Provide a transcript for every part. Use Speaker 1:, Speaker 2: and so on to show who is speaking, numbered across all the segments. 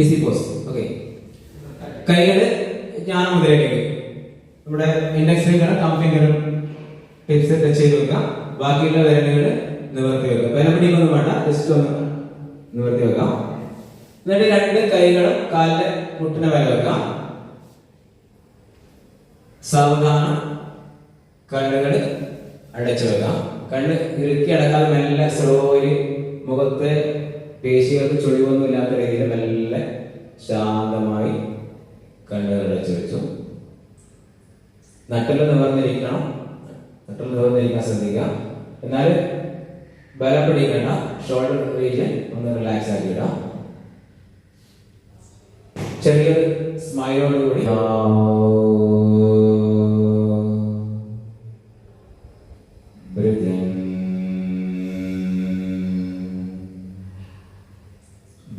Speaker 1: Easy pose okay കൈകൾ ജ്ഞാന മുതലേക്ക് നമ്മുടെ ഇൻഡെക്സ് ഫിംഗറും തം ഫിംഗറും ടിപ്സ് ടച്ച് ചെയ്ത് വെക്കാം. ബാക്കിയുള്ള വിരലുകൾ നിവർത്തി വെക്കാം. വില പിടിക്കൊന്നും വേണ്ട ജസ്റ്റ് ഒന്ന് നിവർത്തി വെക്കാം. എന്നിട്ട് രണ്ട് കൈകളും കാലിന്റെ മുട്ടിനെ വില വെക്കാം. സാവധാനം കണ്ണുകൾ അടച്ചു വെക്കാം. കണ്ണ് ഇറുക്കി അടക്കാതെ മെല്ലെ സ്ലോയിൽ മുഖത്തെ പേശികൾക്ക് ചുളിവൊന്നും ഇല്ലാത്ത രീതിയിൽ മെല്ലെ ശാന്തമായി കണ്ണുകൾ അടച്ചു വെച്ചു. നട്ടൽ നിവർന്നിരിക്കണം. നട്ടൽ നിവർന്നിരിക്കാൻ ശ്രദ്ധിക്കുക. എന്നാൽ ബലം പിടിക്കണ്ട. ഷോൾഡർ റീജിയൻ ഒന്ന് റിലാക്സ് ആക്കി ഇടാം ചെറിയൊരു സ്മൈലോടുകൂടി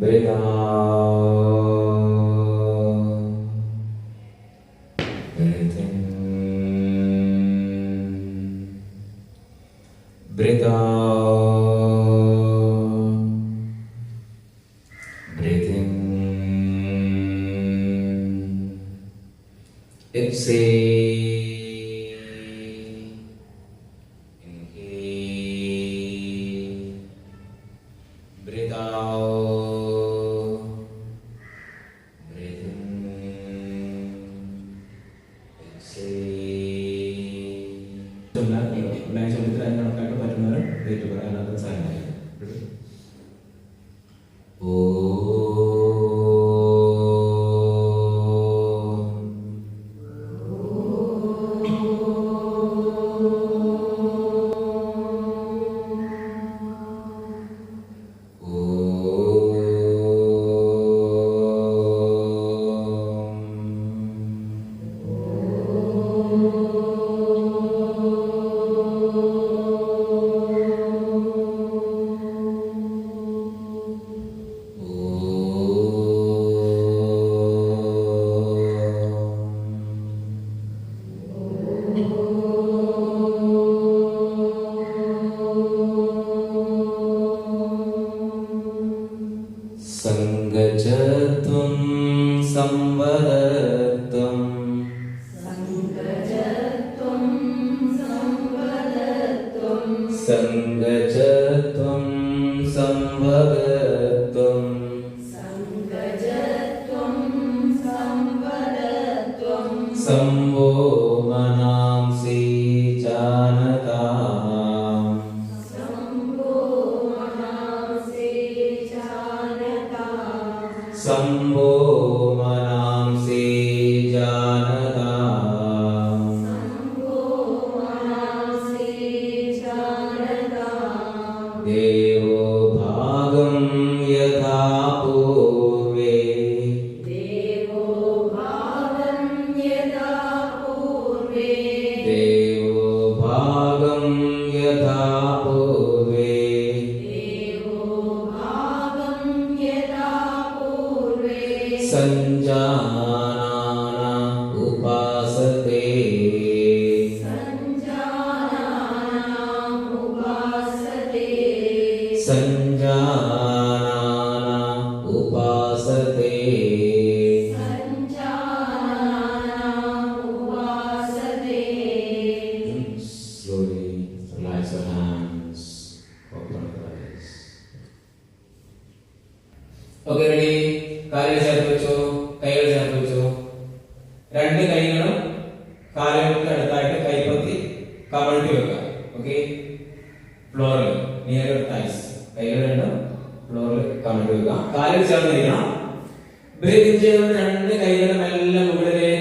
Speaker 1: Beda. Bretin. Breda. Breathing. Exhale. ولا देवो भागं यथा पूर्वे। देवो भागं यथा पूर्वे। देवो भागं यथा पूर्वे। देवो भागं यथा पूर्वे। सञ्जा കമഴ്ത്തി വെക്കുക ഓക്കെ ഫ്ലോറിൽ നിയർ ടൈസ് കൈകൾ രണ്ടും ഫ്ലോറിൽ കമഴ്ത്തി വെക്കുക. കാലിൽ ചേർന്നിരിക്കണം ബ്രീത്ത് ചെയ്യുന്ന രണ്ട് കൈകളും എല്ലാം മുകളിലേക്ക്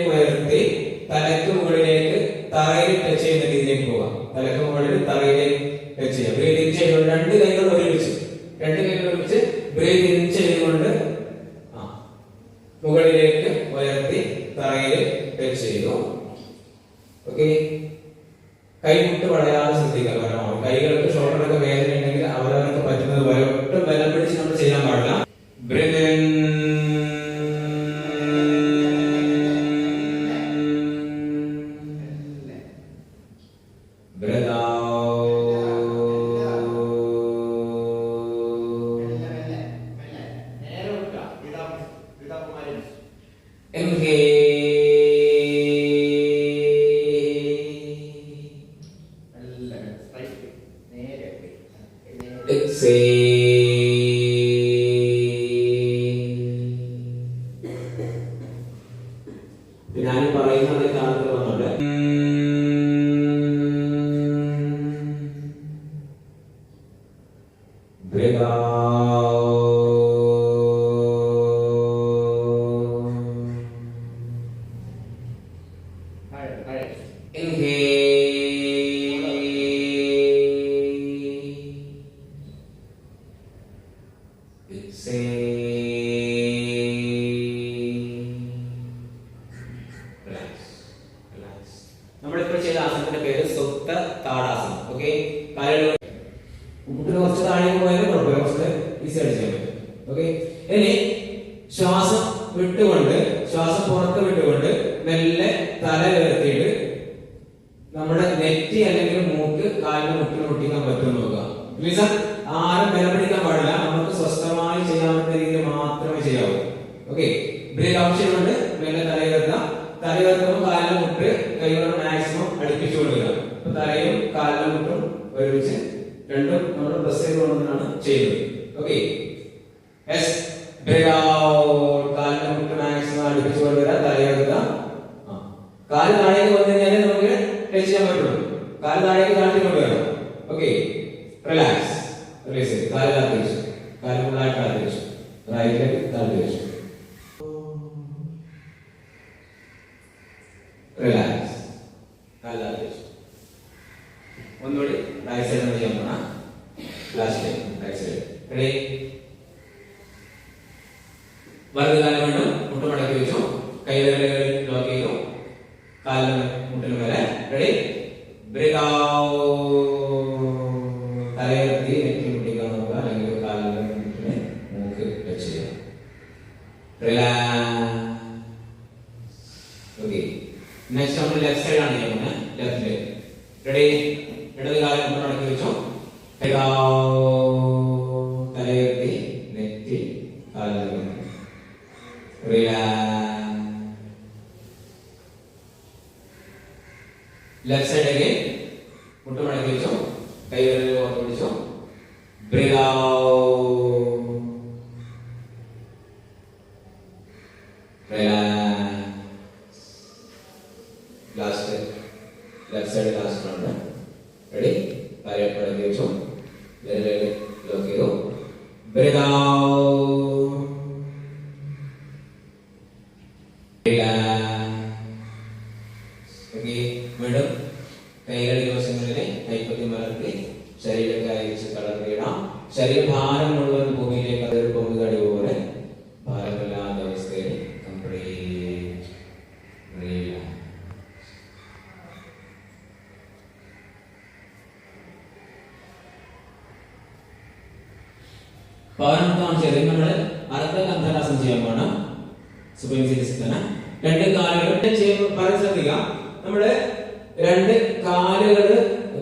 Speaker 1: ഞാൻ പറയുന്നത് കാരണം വന്നോട്ടെ.
Speaker 2: താഴെ,
Speaker 1: നമ്മളിപ്പോൾ ചെയ്ത ആസനത്തിന്റെ പേര് സുപ്ത താടാസനം ഓക്കെ കുട്ടികൾ കുറച്ച് താഴേക്ക് പോയാലും കുഴപ്പമില്ല കുറച്ച് ഈസി ചെയ്യാൻ പറ്റും ഓക്കെ ഇനി ശ്വാസം വിട്ടുകൊണ്ട് ശ്വാസം പുറത്ത് വിട്ടുകൊണ്ട് മെല്ലെ തല ഉയർത്തിയിട്ട് നമ്മുടെ നെറ്റി അല്ലെങ്കിൽ മൂക്ക് കാലിന് മുട്ടിൽ മുട്ടിക്കാൻ പറ്റുമെന്ന് നോക്കുക. തലയും കാലിലും മുട്ടും ഒരുമിച്ച് രണ്ടും നമ്മൾ പ്രസ് ചെയ്ത് കൊണ്ടാണ് ചെയ്യുന്നത്. ഓക്കെ എസ് ബ്രേക്ക് ഔട്ട് കാലിന് മുട്ട് മാക്സിമം അടുപ്പിച്ച് കൊണ്ടുവരാ തലയെടുക്കുക. കാൽ താഴേക്ക് വന്നു കഴിഞ്ഞാൽ നമുക്ക് ടച്ച് ചെയ്യാൻ പറ്റുള്ളൂ. കാൽ താഴേക്ക് താഴ്ത്തി കൊണ്ടുവരാം ഓക്കെ റിലാക്സ് റിലീസ് ചെയ്ത് കാൽ താഴ്ത്തി വെച്ചു. കാൽ ഫുള്ളായിട്ട് താഴ്ത്തി വെച്ചു. റൈറ്റിലേക്ക് താഴ്ത്തി വെച്ചു. റിലാക്സ് കാൽ താഴ്ത്തി വെച്ചു ഒന്നുകൂടി റൈറ്റ് സൈഡ് ചെയ്യാൻ പോണ ലാസ്റ്റ് റൈറ്റ് സൈഡ് റെഡി വലത് കാലം വീണ്ടും മുട്ട് മടക്കി വെച്ചു. കൈവിരലുകൾ ലോക്ക് ചെയ്തു. കാലിന് മുട്ടിന് വരെ. റെഡി ബ്രേക്ക് തലയുയർത്തി നെറ്റി മുട്ടിക്കാൻ നോക്കുക. അല്ലെങ്കിൽ കാലിന് മുട്ടിന് മൂക്ക് ടച്ച് ചെയ്യുക. ഓക്കെ നെക്സ്റ്റ് നമ്മൾ ലെഫ്റ്റ് സൈഡ് ആണ് ചെയ്യുന്നത്. ലെഫ്റ്റ് റെഡി ഇടത് കാലം മുട്ട് മടക്കി വെച്ചു. തലയുയർത്തി നെറ്റി കാലിന് റിലാക്സ് ലെഫ്റ്റ് സൈഡ് അഗൈൻ മുട്ട് മടക്കി വെച്ചു കൈ വിരൽ ഓർത്ത് പിടിച്ചു breath last left side last ഉണ്ട് റെഡി കാര്യം മടക്കി വെച്ചു വിരലുകൾ ലോക്ക് ചെയ്തു. ബ്രീത് ഓക്കെ പതിനൊന്നാം ചെയ്ത് നമ്മൾ അർദ്ധ കന്ധരാസം ചെയ്യാൻ പോകണം സുഖം ചികിത്സന രണ്ട് കാലുകൾ പറയാൻ ശ്രദ്ധിക്കുക നമ്മൾ രണ്ട് കാലുകൾ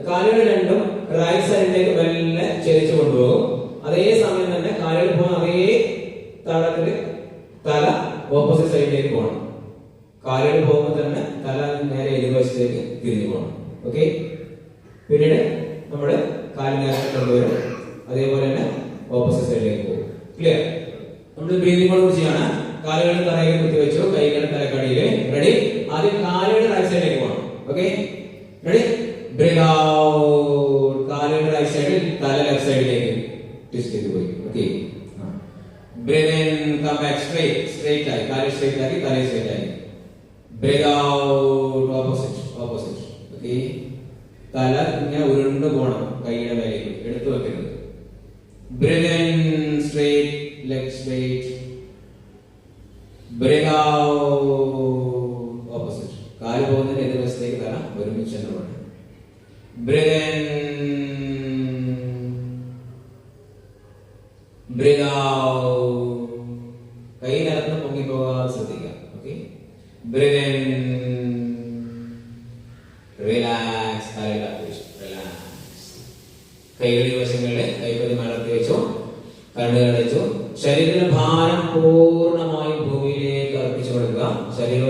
Speaker 1: കാലുകൾ രണ്ടും റൈറ്റ് സൈഡിലേക്ക് വെല്ലെ ചെരിച്ചു കൊണ്ടുപോകും. അതേ സമയം തന്നെ കാലുകൾ പോകുന്ന അതേ താളത്തിൽ തല ഓപ്പോസിറ്റ് സൈഡിലേക്ക് പോകണം. കാലുകൾ പോകുമ്പോൾ തന്നെ തല നേരെ എതിർവശത്തേക്ക് തിരിഞ്ഞു പോകണം. ഓക്കെ പിന്നീട് നമ്മുടെ കാലിനെ കൊണ്ടുവരും. അതേപോലെ തന്നെ ഓപ്പോസിറ്റ് സൈഡിലേക്ക് പോകും. ക്ലിയർ നമ്മൾ ബ്രീതിങ് കുറിച്ചാണ് കാലുകൾ തറയിൽ കുത്തിവെച്ചു കൈകൾ തലക്കടിയിൽ റെഡി ആദ്യം കാലുകൾ റൈറ്റ് സൈഡിലേക്ക് പോകണം ഓക്കെ റെഡി ബ്രീത് ഔട്ട് കാലുകൾ റൈറ്റ് സൈഡിൽ തല ലെഫ്റ്റ് സൈഡിലേക്ക് ട്വിസ്റ്റ് ചെയ്ത് പോയി. Okay breathe in come back straight straight ആയി. കാൽ സ്ട്രേറ്റ് ആക്കി തല സ്ട്രേറ്റ് ആയി. Breathe out opposite opposite okay തല ഇങ്ങനെ ഉരുണ്ട് പോകണം കൈയുടെ മേലേക്ക്. എടുത്തു വെക്കരുത്. Breathe in straight, leg straight. Breathe out. Opposite. കാൽ പോകുന്നതിന് എതിർവശത്തേക്ക് തല ഒരുമിച്ച് തന്നെ പോകണം Breathe in. Breathe out. കൈ നിലത്ത് പൊങ്ങി പോകാതെ ശ്രദ്ധിക്കുക ഓക്കെ Breathe in. Relax. തലയുടെ റിലാക്സ് കൈകളിൽ വശങ്ങളിലെ വെച്ചു കണ്ണുകൾ ശരീരത്തിന് ഭാരം പൂർണമായും ഭൂമിയിലേക്ക് അർപ്പിച്ചു കൊടുക്കുക. ശരീരം